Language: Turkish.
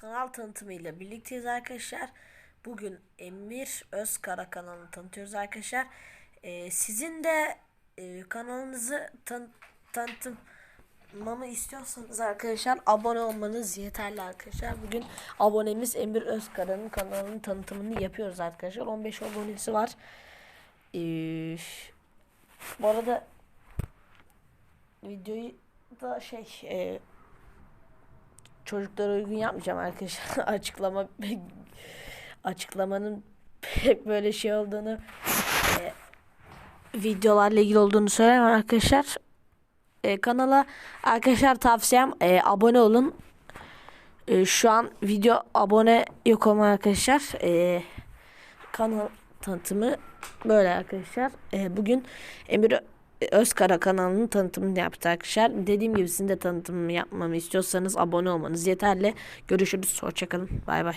kanal tanıtımıyla birlikteyiz arkadaşlar. Bugün Emir Özkara kanalını tanıtıyoruz arkadaşlar. Ee, sizin de e, kanalınızı tan tanıtmamı istiyorsanız arkadaşlar abone olmanız yeterli arkadaşlar. Bugün abonemiz Emir Özkara'nın kanalının tanıtımını yapıyoruz arkadaşlar. 15 abonesi var. Ee, bu arada videoyu da şey e, çocuklara uygun yapmayacağım arkadaşlar. Açıklama açıklamanın pek böyle şey olduğunu e, videolarla ilgili olduğunu söylemem arkadaşlar. E, kanala arkadaşlar tavsiyem e, abone olun. E, şu an video abone yok ama arkadaşlar. E, kanal tanıtımı böyle arkadaşlar. E, bugün Emir Özkara kanalının tanıtımını yaptı arkadaşlar. Dediğim gibi sizin de tanıtımını yapmamı istiyorsanız abone olmanız yeterli. Görüşürüz. Hoşçakalın. Bay bay.